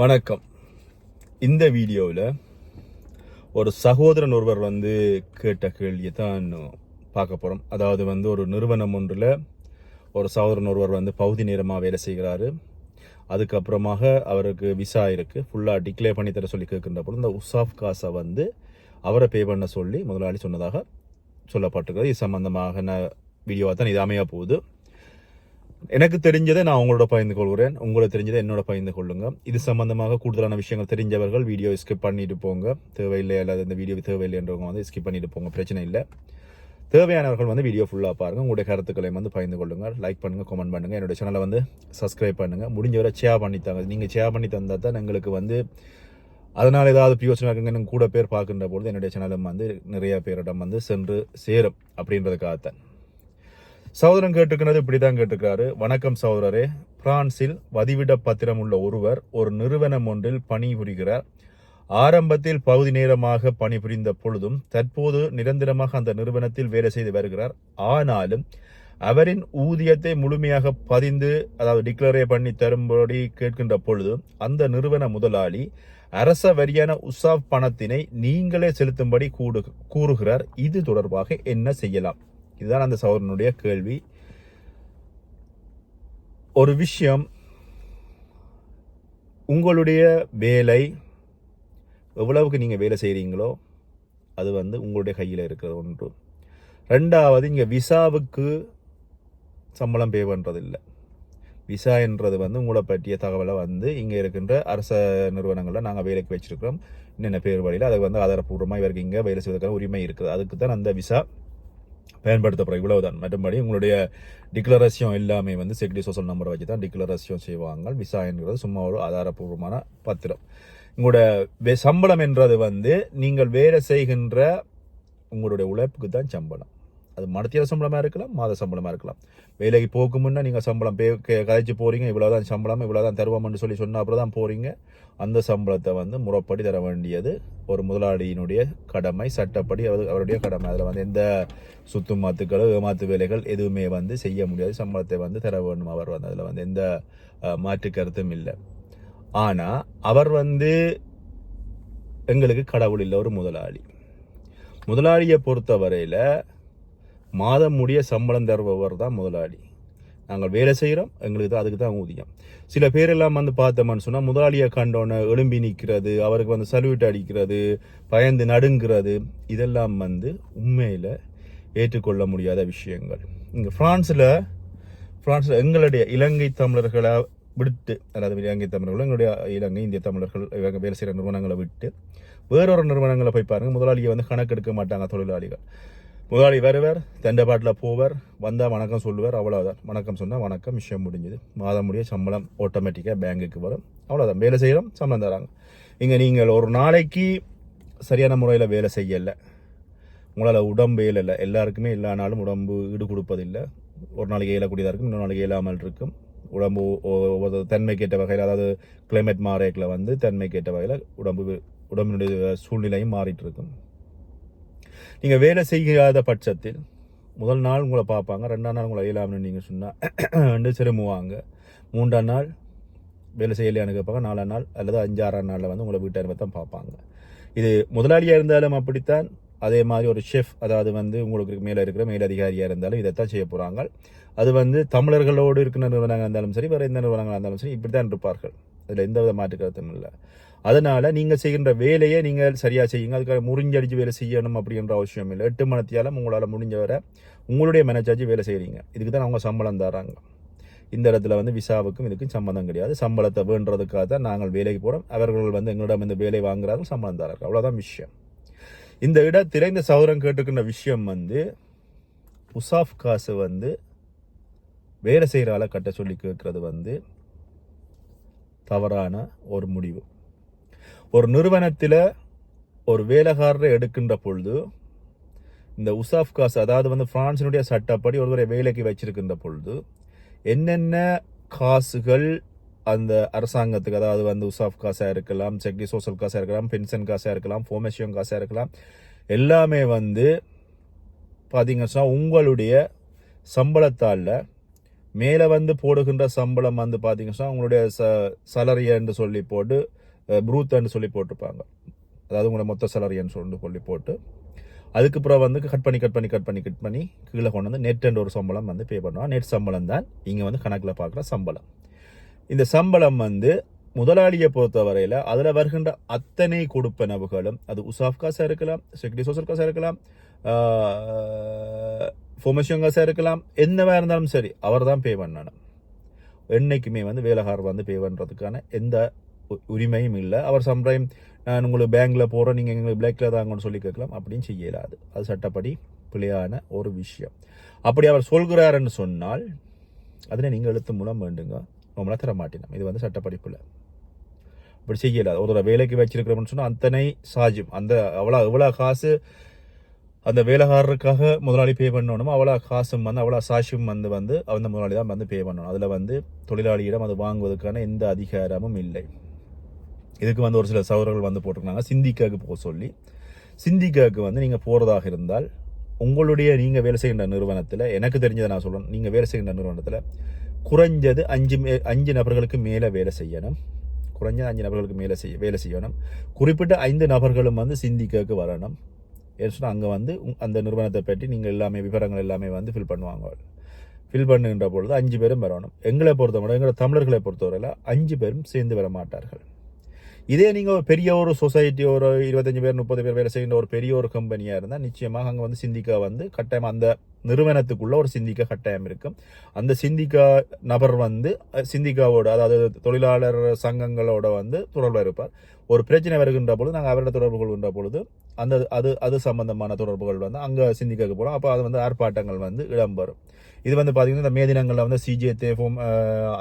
வணக்கம். இந்த வீடியோவில் ஒரு சகோதரன் ஒருவர் வந்து கேட்ட கேள்வியை தான் பார்க்க போகிறோம் அதாவது வந்து ஒரு நிறுவனம் ஒன்றில் ஒரு சகோதரன் ஒருவர் வந்து பகுதி நேரமாக வேலை செய்கிறாரு. அதுக்கப்புறமாக அவருக்கு விசா இருக்குது ஃபுல்லாக டிக்ளேர் பண்ணி தர சொல்லி கேட்கின்ற இந்த உசாஃப் காசை வந்து அவரை பே பண்ண சொல்லி முதலாளி சொன்னதாக சொல்லப்பட்டிருக்கிறது. இது சம்பந்தமாக வீடியோவாக தான் இது அமைய போகுது. எனக்கு தெரிஞ்சதை நான் உங்களோட பகிர்ந்து கொள்கிறேன் உங்களை தெரிஞ்சதை என்னோட பகிர்ந்து கொள்ளுங்க இது சம்பந்தமாக கூடுதலான விஷயங்கள் தெரிஞ்சவர்கள் வீடியோ ஸ்கிப் பண்ணிட்டு போங்க. தேவையில்லை அல்லது இந்த வீடியோ தேவையில்லைன்றவங்க வந்து ஸ்கிப் பண்ணிட்டு போங்க. பிரச்சனை இல்லை. தேவையானவர்கள் வந்து வீடியோ ஃபுல்லாக பாருங்க. உங்களுடைய கருத்துக்களை வந்து பகிர்ந்து கொள்ளுங்க லைக் பண்ணுங்க கமெண்ட் பண்ணுங்க. என்னோட சேனலை வந்து சப்ஸ்கிரைப் பண்ணுங்க. முடிஞ்சவரை ஷேர் பண்ணி தாங்க. நீங்க ஷேர் பண்ணி தந்தால் தான் எங்களுக்கு வந்து அதனால் ஏதாவது பிரயோஜனம் இருக்குங்கன்னு கூட பேர் பார்க்குற பொழுது என்னுடைய சேனலும் வந்து நிறைய பேரிடம் வந்து சென்று சேரும் அப்படின்றதுக்காகத்தான். சகோதரன் கேட்டுக்கிறது இப்படிதான் கேட்டுக்கிறாரு வணக்கம் சகோதரரே. பிரான்சில் வதிவிட பத்திரம் உள்ள ஒருவர் ஒரு நிறுவனம் ஒன்றில் பணிபுரிகிறார் ஆரம்பத்தில் பகுதி நேரமாக பணிபுரிந்த பொழுதும் தற்போது நிரந்தரமாக அந்த நிறுவனத்தில் வேலை செய்து வருகிறார். ஆனாலும் அவரின் ஊதியத்தை முழுமையாக பதிந்து அதாவது டிக்ளரே பண்ணி தரும்படி கேட்கின்ற பொழுது அந்த நிறுவன முதலாளி அரச வரியான உசாப் பணத்தினை நீங்களே செலுத்தும்படி கூடு கூறுகிறார். இது தொடர்பாக என்ன செய்யலாம்? இதுதான் அந்த சகோதரனுடைய கேள்வி. ஒரு விஷயம் உங்களுடைய வேலை எவ்வளவுக்கு நீங்கள் வேலை செய்கிறீங்களோ அது வந்து உங்களுடைய கையில் இருக்கிற ஒன்று. ரெண்டாவது இங்கே விசாவுக்கு சம்பளம் பே பண்ணுறதில்லை விசா என்றது வந்து உங்களை பற்றிய தகவலை வந்து இங்கே இருக்கின்ற அரச நிறுவனங்களில் நாங்கள் வேலைக்கு வச்சிருக்கிறோம். என்னென்ன பேர் வழியில் அது வந்து ஆதாரப்பூர்வமாக இவருக்கு இங்கே வேலை செய்வதற்கான உரிமை இருக்குது. அதுக்கு தான் அந்த விசா பயன்படுத்தப்படும் இவ்வளவுதான். மற்றபடி உங்களுடைய டிக்ளரேஷன் எல்லாமே வந்து செக்யூரிட்டி சோஷியல் நம்பரை வச்சு தான் டிக்ளரேஷன் செய்வாங்க. விசா என்கிறது சும்மா ஒரு ஆதாரப்பூர்வமான பத்திரம். உங்களோட வே- சம்பளம் என்றது வந்து நீங்கள் வேலை செய்கின்ற உங்களுடைய உழைப்புக்கு தான் சம்பளம். அது மடத்திய சம்பளமாக இருக்கலாம் மாத சம்பளமாக இருக்கலாம். வேலைக்கு போக்கு முன்னே நீங்கள் சம்பளம் பே கே- கதைச்சு போகிறீங்க இவ்வளோதான் சம்பளம் இவ்வளோதான் தருவோம்னு சொல்லி சொன்ன அப்புறம் தான் போகிறீங்க அந்த சம்பளத்தை வந்து முறைப்படி தர வேண்டியது ஒரு முதலாளியினுடைய கடமை சட்டப்படி அவர் அவருடைய கடமை. அதில் வந்து எந்த சுத்து மாத்துக்களோ ஏமாத்து வேலைகள் எதுவுமே வந்து செய்ய முடியாது. சம்பளத்தை வந்து தர வேண்டும் அவர் வந்து. அதில் வந்து எந்த மாற்று கருத்தும் இல்லை. ஆனால் அவர் வந்து எங்களுக்கு கடவுள் இல்லை ஒரு முதலாளி. முதலாளியை பொறுத்தவரையில் மாதம் முடிய சம்பளம் தருபவர் தான் முதலாளி. நாங்கள் வேலை செய்கிறோம் எங்களுக்கு தான் அதுக்கு தான் ஊதியம். சில பேரெல்லாம் வந்து பார்த்தோம்னு சொன்னால் முதலாளியை கண்டோன்னே எழும்பி நிற்கிறது அவருக்கு வந்து சல்யூட் அடிக்கிறது பயந்து நடுங்கிறது இதெல்லாம் வந்து உண்மையில் ஏற்றுக்கொள்ள முடியாத விஷயங்கள். இங்கே ஃப்ரான்ஸில் ஃப்ரான்ஸில் எங்களுடைய இலங்கை தமிழர்களை விட்டு அதாவது இலங்கை தமிழர்கள் எங்களுடைய இலங்கை இந்திய தமிழர்கள் இவங்க வேலை செய்கிற நிறுவனங்களை விட்டு வேறொரு நிறுவனங்களை போய் பாருங்க முதலாளியை வந்து கணக்கெடுக்க மாட்டாங்க தொழிலாளிகள். முதலாளி வருவர் தண்டபாட்டில் போவர் வந்தால் வணக்கம் சொல்லுவார் அவ்வளோதான் வணக்கம் சொன்னால் வணக்கம் விஷயம் முடிஞ்சுது. மாதம் முடிய சம்பளம் ஆட்டோமேட்டிக்காக பேங்குக்கு வரும். அவ்வளோதான் வேலை செய்கிறோம் சம்பளம் தராங்க. இங்கே நீங்கள் ஒரு நாளைக்கு சரியான முறையில் வேலை செய்யலை. உங்களால் உடம்பு இல்லை எல்லாருக்குமே எல்லா நாளும் உடம்பு ஈடு கொடுப்பதில்லை. ஒரு நாளைக்கு இயலக்கூடியதாக இருக்கும் இன்னொரு நாளைக்கு இயலாமல் இருக்கும். உடம்பு ஒ- ஒவ்வொரு தன்மைக்கேற்ற வகையில் அதாவது கிளைமேட் மாறேக்கில் வந்து தன்மைக்கேற்ற வகையில் உடம்பு உடம்பினுடைய சூழ்நிலையும் மாறிட்டு இருக்கும். நீங்கள் வேலை செய்யாத பட்சத்தில் முதல் நாள் உங்களை பார்ப்பாங்க ரெண்டாம் நாள் உங்களை இயலாம்னு நீங்கள் சொன்னால் ரெண்டு சிரமுவாங்க மூன்றாம் நாள் வேலை செய்யலையான்னு கேட்பாங்க நாலாம் நாள் அல்லது அஞ்சாறாம் நாளில் வந்து உங்களை வீட்டார் தான் பார்ப்பாங்க. இது முதலாளியாக இருந்தாலும் அப்படித்தான் அதே மாதிரி ஒரு ஷெஃப் அதாவது வந்து உங்களுக்கு மேலே இருக்கிற மேலதிகாரியாக இருந்தாலும் இதைத்தான் செய்ய போகிறாங்க அது வந்து தமிழர்களோடு இருக்கிற நிறுவனங்கள் இருந்தாலும் சரி வேறு எந்த நிறுவனங்களாக இருந்தாலும் சரி இப்படி தான் இருப்பார்கள். அதில் எந்த வித மாற்று கருத்தும் இல்லை. அதனால் நீங்கள் செய்கின்ற வேலையை நீங்கள் சரியாக செய்யுங்க. அதுக்காக முறிஞ்சடிச்சு வேலை செய்யணும் அப்படின்ற அவசியம் இல்லை. எட்டு மணத்தியாலும் உங்களால் முடிஞ்ச வரை உங்களுடைய மேனேஜாச்சு வேலை செய்கிறீங்க இதுக்கு தான் அவங்க சம்பளம் தராங்க இந்த இடத்துல வந்து விசாவுக்கும் இதுக்கும் சம்பந்தம் கிடையாது. சம்பளத்தை வேண்டுறதுக்காக தான் நாங்கள் வேலைக்கு போகிறோம் அவர்கள் வந்து எங்களிடம் இந்த வேலை வாங்குறாங்க சம்பளம் தராங்க அவ்வளோதான் விஷயம். இந்த இடத்துல இந்த சௌரம் கேட்டுக்கின்ற விஷயம் வந்து உசாஃப் காசு வந்து வேலை செய்கிற ஆளை கட்ட சொல்லி கேட்குறது வந்து தவறான ஒரு முடிவு. ஒரு நிறுவனத்தில் ஒரு வேலைக்காரரை எடுக்கின்ற பொழுது இந்த உசாஃப் காசு அதாவது வந்து ஃப்ரான்ஸினுடைய சட்டப்படி ஒருவரை வேலைக்கு வச்சிருக்கின்ற பொழுது என்னென்ன காசுகள் அந்த அரசாங்கத்துக்கு அதாவது வந்து உசாஃப் காசாக இருக்கலாம் செக்டி சோஷியல் காசாக இருக்கலாம் பென்ஷன் காசாக இருக்கலாம் ஃபோமேஷியம் காசாக இருக்கலாம் எல்லாமே வந்து பார்த்தீங்கன்னா உங்களுடைய சம்பளத்தால் மேலே வந்து போடுகின்ற சம்பளம் வந்து பார்த்தீங்கன்னா உங்களுடைய ச சலரியன்னு சொல்லி போட்டு ப்ரூத்தன்னு சொல்லி போட்டிருப்பாங்க. அதாவது உங்களோட மொத்த சலரியன்னு சொல்லி சொல்லி போட்டு அதுக்கப்புறம் வந்து கட் பண்ணி கட் பண்ணி கட் பண்ணி கட் பண்ணி கீழே கொண்டு வந்து நெட் ஒரு சம்பளம் வந்து பே பண்ணுவோம் நெட் சம்பளம் தான் இங்கே வந்து கணக்கில் பார்க்குற சம்பளம். இந்த சம்பளம் வந்து முதலாளியை பொறுத்த வரையில் அதில் வருகின்ற அத்தனை கொடுப்பனவுகளும் அது உசாஃப் காசாக இருக்கலாம் செக்யூரிட்டி சோசியல் காசாக இருக்கலாம் ஃபோமேஷன் காசாக இருக்கலாம் என்னவாக இருந்தாலும் சரி அவர் தான் பே பண்ணணும். என்னைக்குமே வந்து வேலைக்காரர் வந்து பே பண்ணுறதுக்கான எந்த உரிமையும் இல்லை. அவர் சம்டைம் நான் உங்களுக்கு பேங்கில் போகிறோம் நீங்கள் எங்களுக்கு பிளாக்ல தாங்கன்னு சொல்லி கேட்கலாம். அப்படின்னு செய்யலாது. அது சட்டப்படி பிழையான ஒரு விஷயம். அப்படி அவர் சொல்கிறாருன்னு சொன்னால் அதனை நீங்கள் எழுத்து மூலம் வேண்டுங்க. நம்மளால் தர மாட்டினோம் இது வந்து சட்டப்படிப்பில் அப்படி செய்யலாது. ஒரு வேலைக்கு வச்சிருக்கிறோம்னு சொன்னால் அத்தனை சாஜும் அந்த அவ்வளோ எவ்வளோ காசு அந்த வேலைக்காரருக்காக முதலாளி பே பண்ணணுமோ அவ்வளோ காசும் வந்து அவ்வளோ சாஷியும் வந்து வந்து அந்த முதலாளி தான் வந்து பே பண்ணணும். அதில் வந்து தொழிலாளியிடம் அது வாங்குவதற்கான எந்த அதிகாரமும் இல்லை. இதுக்கு வந்து ஒரு சில சகோதரர்கள் வந்து போட்டிருக்காங்க. சிந்திக்காக்கு போக சொல்லி. சிந்திக்காக்கு வந்து நீங்கள் போகிறதாக இருந்தால் உங்களுடைய நீங்கள் வேலை செய்கின்ற நிறுவனத்தில் எனக்கு தெரிஞ்சதை நான் சொல்கிறேன் நீங்கள் வேலை செய்கின்ற நிறுவனத்தில் குறைஞ்சது அஞ்சு மே அஞ்சு நபர்களுக்கு மேலே வேலை செய்யணும். குறைஞ்சது அஞ்சு நபர்களுக்கு மேலே செய்ய வேலை செய்யணும். குறிப்பிட்ட ஐந்து நபர்களும் வந்து சிந்திக்காக்கு வரணும். ஏன்னா அங்கே வந்து உங்- அந்த நிறுவனத்தை பற்றி நீங்கள் எல்லாமே விவரங்கள் எல்லாமே வந்து ஃபில் பண்ணுவாங்க. ஃபில் பண்ணுகின்ற பொழுது அஞ்சு பேரும் வரணும். எங்களை பொறுத்தவரை எங்களை தமிழர்களை பொறுத்தவரையில் அஞ்சு பேரும் சேர்ந்து வர மாட்டார்கள் இதே நீங்கள் ஒரு பெரிய ஒரு சொசைட்டி ஒரு இருபத்தஞ்சு பேர் முப்பது பேர் வேலை செய்கின்ற ஒரு பெரிய ஒரு கம்பெனியாக இருந்தால் நிச்சயமாக அங்கே வந்து சிந்திக்க வந்து கட்டாயம் அந்த நிறுவனத்துக்குள்ள ஒரு சிந்திக்கா கட்டாயம் இருக்கும். அந்த சிந்திக்கா நபர் வந்து சிந்திக்காவோட அதாவது தொழிலாளர் சங்கங்களோட வந்து தொடர்பில் இருப்பார். ஒரு பிரச்சனை வருகின்ற பொழுது நாங்கள் அவரோட தொடர்பு கொள்கின்ற பொழுது அந்த அது அது சம்பந்தமான தொடர்புகள் வந்து அங்கே சிந்திக்காக்கு போகிறோம் அப்போ அது வந்து ஆர்ப்பாட்டங்கள் வந்து இடம்பெறும். இது வந்து பார்த்திங்கன்னா இந்த மே தினங்களில் வந்து சிஜே தேஃபும்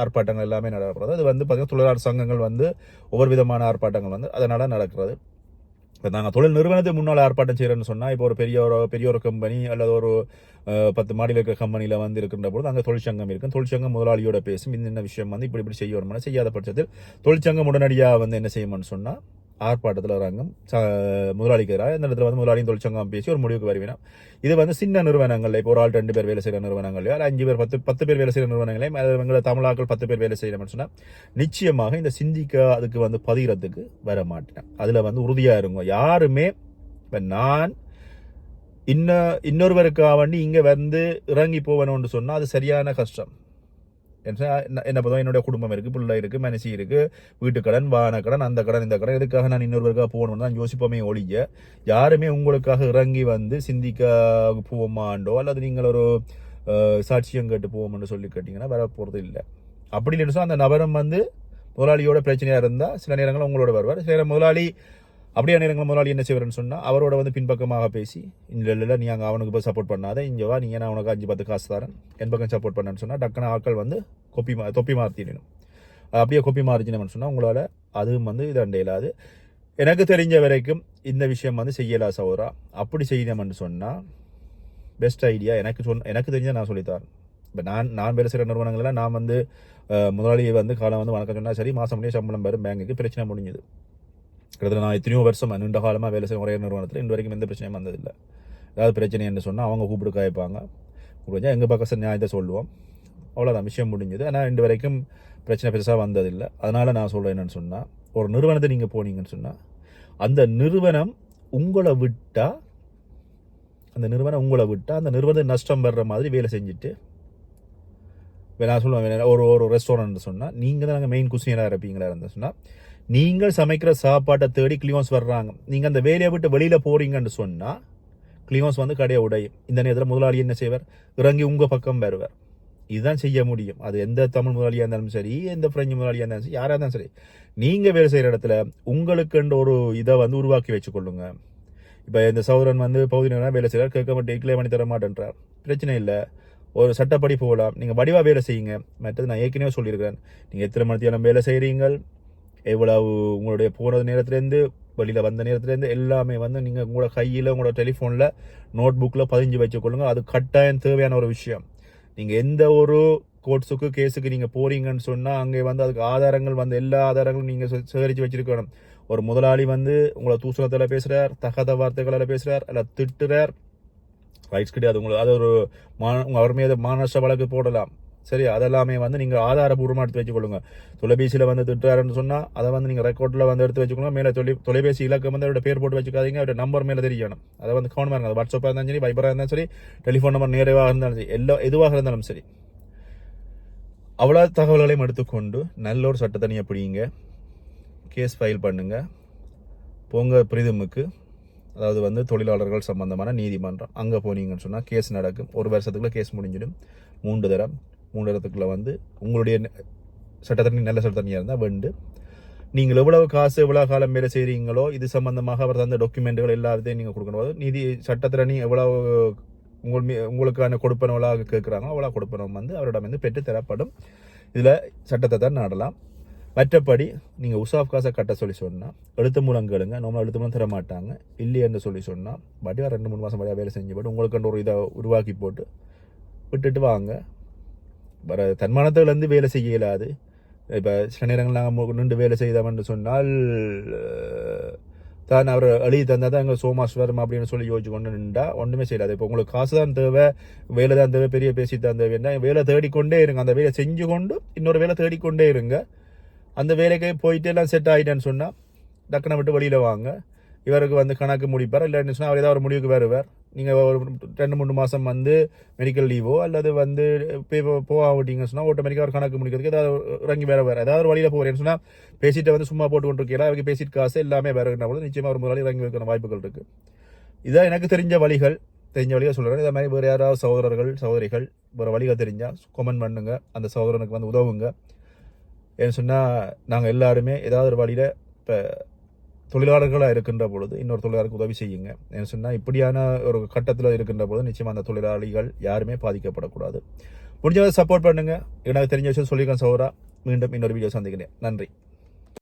ஆர்ப்பாட்டங்கள் எல்லாமே நடக்கிறது அது வந்து பார்த்தீங்கன்னா தொழிலாளர் சங்கங்கள் வந்து ஒவ்வொரு விதமான ஆர்ப்பாட்டங்கள் வந்து அதனால் நடக்கிறது. இப்போ நாங்கள் தொழில் நிறுவனத்தை முன்னால் ஆர்ப்பாட்டம் செய்கிறோன்னு சொன்னால் இப்போ ஒரு பெரிய ஒரு பெரிய ஒரு கம்பெனி அல்லது ஒரு பத்து மாடியில் இருக்கிற கம்பெனியில் வந்து இருக்கின்ற பொழுது அங்கே தொழிற்சங்கம் இருக்கும். தொழிற்சங்கம் முதலாளியோட பேசும் இந்த விஷயம் வந்து இப்படி இப்படி செய்ய செய்யணும்னு செய்யாத பட்சத்தில் தொழிற்சங்கம் உடனடியாக வந்து என்ன செய்யணும்னு சொன்னால் ஆர்ப்பாட்டத்தில் வராங்க முதலாளிக்கு எதிராக இந்த இடத்துல வந்து முதலாளியும் தொழிற்சங்கம் பேசி ஒரு முடிவுக்கு வருவினா இது வந்து சின்ன நிறுவனங்கள் இப்போ ஒரு ஆள் ரெண்டு பேர் வேலை செய்கிற நிறுவனங்களையோ அல்ல அஞ்சு பேர் பத்து பத்து பேர் வேலை செய்கிற நிறுவனங்களையும் அது எங்களை தமிழாக்கள் பத்து பேர் வேலை செய்யணும்னு சொன்னால் நிச்சயமாக இந்த சிந்திக்க அதுக்கு வந்து பதிகிறதுக்கு வர மாட்டேன். அதில் வந்து உறுதியாக இருங்க. யாருமே இப்போ நான் இன்ன இன்னொருவருக்காக வேண்டி இங்கே வந்து இறங்கி போவேணும்னு சொன்னால் அது சரியான கஷ்டம். என்ன என்ன என்னுடைய குடும்பம் இருக்குது பிள்ளை இருக்குது மனசி இருக்குது வீட்டுக்கடன் வானக்கடன் அந்த கடன் இந்த கடன் எதுக்காக நான் இன்னொருவருக்காக போகணும்னு தான் யோசிப்போமே ஒழிய யாருமே உங்களுக்காக இறங்கி வந்து சிந்திக்க போவோமாண்டோ அல்லது நீங்கள் ஒரு சாட்சியம் கேட்டு போவோம்னு சொல்லி கேட்டிங்கன்னா வர போகிறது இல்லை. அப்படி இல்லைன்னு அந்த நபரும் வந்து முதலாளியோட பிரச்சனையாக இருந்தால் சில நேரங்களில் உங்களோட வருவார். சில முதலாளி அப்படியே நேரங்கள் முதலாளி என்ன செய்வார்னு சொன்னால் அவரோட வந்து பின்பக்கமாக பேசி இல்லை இல்லை நீ அங்கே அவனுக்கு போய் சப்போர்ட் பண்ணாத. இங்கே வா நீ நான் உனக்கு அஞ்சு பத்து காசு தரேன். என் பக்கம் சப்போர்ட் பண்ணேன்னு சொன்னால் டக்குன ஆட்கள் வந்து கொப்பி மா தொப்பி மாற்றிடணும் அப்படியே கொப்பி மாறிச்சினு சொன்னால் உங்களால் அதுவும் வந்து இது அண்டையிலாது எனக்கு தெரிஞ்ச வரைக்கும் இந்த விஷயம் வந்து செய்யலா சௌரா அப்படி செய்யணும்னு சொன்னால் பெஸ்ட் ஐடியா எனக்கு சொன்ன எனக்கு தெரிஞ்ச நான் சொல்லித்தரேன். இப்போ நான் நான் வேலை செய்கிற நிறுவனங்களில் நான் வந்து முதலாளியை வந்து காலம் வந்து வணக்கம் சொன்னால் சரி மாதம் முடிய சம்பளம் வரும் பேங்குக்கு பிரச்சனை முடிஞ்சுது. கிட்டத்தட்ட நான் எத்தனையோ வருஷம் நீண்ட காலமாக வேலை செய்யும் ஒரே நிறுவனத்தில் இன்று வரைக்கும் எந்த பிரச்சனையும் வந்ததில்லை. ஏதாவது பிரச்சனைன்னு சொன்னால் அவங்க கூப்பிட்டு காய்ப்பாங்க கூப்பிடுச்சா எங்கள் பக்கம் நியாயத்தை சொல்லுவோம். அவ்வளோதான் விஷயம் முடிஞ்சது. ஆனால் இன்று வரைக்கும் பிரச்சனை பெருசாக வந்ததில்லை. அதனால் நான் சொல்கிறேன் என்னென்னு சொன்னால் ஒரு நிறுவனத்தை நீங்கள் போனீங்கன்னு சொன்னால் அந்த நிறுவனம் உங்களை விட்டால் அந்த நிறுவனம் உங்களை விட்டால் அந்த நிறுவனத்தை நஷ்டம் வர்ற மாதிரி வேலை செஞ்சுட்டு நான் சொல்லுவேன் ஒரு ஒரு ரெஸ்டாரண்ட் சொன்னால் நீங்கள் தான் நாங்கள் மெயின் குசினராக இருப்பீங்களா இருந்தால் சொன்னால் நீங்கள் சமைக்கிற சாப்பாட்டை தேடி கிளியோன்ஸ் வர்றாங்க. நீங்கள் அந்த வேலையை விட்டு வெளியில் போறீங்கன்னு சொன்னால் கிளியோன்ஸ் வந்து கடையை உடையும். இந்த நேரத்தில் முதலாளி என்ன செய்வார்? இறங்கி உங்கள் பக்கம் வருவார். இதுதான் செய்ய முடியும். அது எந்த தமிழ் முதலாளியாக இருந்தாலும் சரி எந்த பிரெஞ்சு முதலாளியாக இருந்தாலும் சரி யாராக இருந்தாலும் சரி. நீங்கள் வேலை செய்கிற இடத்துல உங்களுக்குன்ற ஒரு இதை வந்து உருவாக்கி வச்சுக்கொள்ளுங்க. இப்போ இந்த சௌரன் வந்து பகுதி நேரம் வேலை செய்கிறார் கேட்க மாட்டேன் டிக்ளே பண்ணி தர மாட்டேன்றார். பிரச்சனை இல்லை. ஒரு சட்டப்படி போகலாம். நீங்கள் வடிவாக வேலை செய்யுங்க. மற்றது நான் ஏற்கனவே சொல்லியிருக்கிறேன். நீங்கள் எத்தனை மணித்தியாலம் வேலை செய்கிறீங்கள் எவ்வளவு உங்களுடைய போனது நேரத்துலேருந்து வெளியில் வந்த நேரத்துலேருந்து எல்லாமே வந்து நீங்கள் உங்களோட கையில் உங்களோட டெலிஃபோனில் நோட் புக்கில் பதிஞ்சு வச்சுக்கொள்ளுங்க. அது கட்டாயம் தேவையான ஒரு விஷயம். நீங்கள் எந்த ஒரு கோர்ட்ஸுக்கு கேஸுக்கு நீங்கள் போகிறீங்கன்னு சொன்னால் அங்கே வந்து அதுக்கு ஆதாரங்கள் வந்து எல்லா ஆதாரங்களும் நீங்கள் சேகரித்து வச்சிருக்கணும். ஒரு முதலாளி வந்து உங்களை தூசணத்தில் பேசுகிறார் தகாத வார்த்தைகளால் பேசுகிறார் அல்ல திட்டுறார். ரைட்ஸ் கிடையாது. உங்களுக்கு அது ஒரு மான அவர் மீது மானச வழக்கு போடலாம். சரி அதெல்லாமே வந்து நீங்கள் ஆதாரபூர்வமாக எடுத்து வச்சுக்கொள்ளுங்க. தொலைபேசியில் வந்து திட்டுறாருன்னு சொன்னால் அதை வந்து நீங்கள் ரெக்கார்டில் வந்து எடுத்து வச்சுக்கணும். மேலே தொலை தொலைபேசி இலக்கம் வந்து அவரோட பேர் போட்டு வச்சுக்காதீங்க. அவரோட நம்பர் மேலே தெரியணும். அதை வந்து கவனமாக இருங்க அது வாட்ஸ்அப்பாக இருந்தாலும் சரி வைபராக இருந்தாலும் சரி டெலிஃபோன் நம்பர் நேரவாக இருந்தாலும் சரி எல்லா எதுவாக இருந்தாலும் சரி. அவ்வளோ தகவல்களையும் எடுத்துக்கொண்டு நல்ல ஒரு சட்டத்தனியை பிடிங்க. கேஸ் ஃபைல் பண்ணுங்க. போங்க பிரிதமுக்கு அதாவது வந்து தொழிலாளர்கள் சம்பந்தமான நீதிமன்றம். அங்கே போனீங்கன்னு சொன்னால் கேஸ் நடக்கும். ஒரு வருஷத்துக்குள்ளே கேஸ் முடிஞ்சிடும். மூன்று தரம். மூன்று வந்து உங்களுடைய சட்டத்தண்ணி நல்ல சட்டத்தண்ணியாக இருந்தால் வேண்டு. நீங்கள் எவ்வளவு காசு எவ்வளோ காலம் வேலை செய்கிறீங்களோ இது சம்பந்தமாக அவர் தந்த டாக்குமெண்ட்டுகள் எல்லாத்தையும் நீங்கள் கொடுக்கணும். நீதி சட்டத்திரணி எவ்வளோ உங்கள் மீ- உங்களுக்கான கொடுப்பனவளாக கேட்குறாங்களோ அவ்வளோ கொடுப்பனவும் வந்து அவரிடம் வந்து பெற்று தரப்படும். இதில் சட்டத்தை தான் நாடலாம். மற்றபடி நீங்கள் உசாஃப் காசை கட்ட சொல்லி சொன்னால் எழுத்து மூலம் கேளுங்க. நார்மலாக எழுத்து மூலம் தர மாட்டாங்க. இல்லையென்று சொல்லி சொன்னால் பாட்டியாக ரெண்டு மூணு மாதம் பாட்டியாக வேலை செஞ்சு போட்டு உங்களுக்கு ஒரு இதை உருவாக்கி போட்டு விட்டுட்டு வாங்க. வர தன்மானத்திலேருந்து வேலை செய்ய இயலாது. இப்போ சில நேரங்கள் நாங்கள் நின்று வேலை செய்தோம்னு சொன்னால் தான் அவர் எழுதி தந்தால் தான் எங்கள் சோமாஸ் வரும் அப்படின்னு சொல்லி யோசிச்சு கொண்டு நின்றா ஒன்றுமே செய்யலாது. இப்போ உங்களுக்கு காசு தான் தேவை வேலை தான் தேவை பெரிய பேசி தான் தேவைன்னா வேலை தேடிக்கொண்டே இருங்க. அந்த வேலை செஞ்சு கொண்டு இன்னொரு வேலை தேடிக்கொண்டே இருங்க. அந்த வேலைக்கே போயிட்டு எல்லாம் செட் ஆகிட்டேன்னு சொன்னால் டக்குனை விட்டு வெளியில் வாங்க. இவருக்கு வந்து கணக்கு முடிப்பார். இல்லைன்னு சொன்னால் அவர் ஏதாவது ஒரு முடிவுக்கு வருவார். நீங்கள் ஒரு ரெண்டு மூணு மாதம் வந்து மெடிக்கல் லீவோ அல்லது வந்து போக விட்டீங்கன்னு சொன்னால் ஆட்டோமேட்டிக்காக ஒரு கணக்கு முடிக்கிறதுக்கு ஏதாவது இறங்கி வேறு வேறு ஏதாவது ஒரு வழியில் போகிறேன்னு சொன்னால் பேசிட்டு வந்து சும்மா போட்டு கொண்டிருக்கீங்களா? அவருக்கு பேசிட்டு காசு எல்லாமே வேறுனா கூட நிச்சயமாக ஒரு முதலாளி இறங்கி வைக்கிற வாய்ப்புகள் இருக்குது இதான் எனக்கு தெரிஞ்ச வழிகள். தெரிஞ்ச வழியாக சொல்கிறேன் இதே மாதிரி வேறு யாராவது சகோதரர்கள் சகோதரிகள் வேறு வழிகள் தெரிஞ்சால் கமெண்ட் பண்ணுங்க. அந்த சகோதரனுக்கு வந்து உதவுங்க. ஏன்னு சொன்னால் நாங்கள் எல்லாருமே ஏதாவது ஒரு வழியில் இப்போ தொழிலாளர்களாக இருக்கின்ற பொழுது இன்னொரு தொழிலாளருக்கு உதவி செய்யுங்க. என்ன சொன்னால் இப்படியான ஒரு கட்டத்தில் இருக்கின்ற பொழுது நிச்சயமாக அந்த தொழிலாளிகள் யாருமே பாதிக்கப்படக்கூடாது. முடிஞ்சதை சப்போர்ட் பண்ணுங்கள் எனக்கு தெரிஞ்ச விஷயம் சொல்லியிருக்கேன் சௌரா மீண்டும் இன்னொரு வீடியோ சந்திக்கிறேன். நன்றி.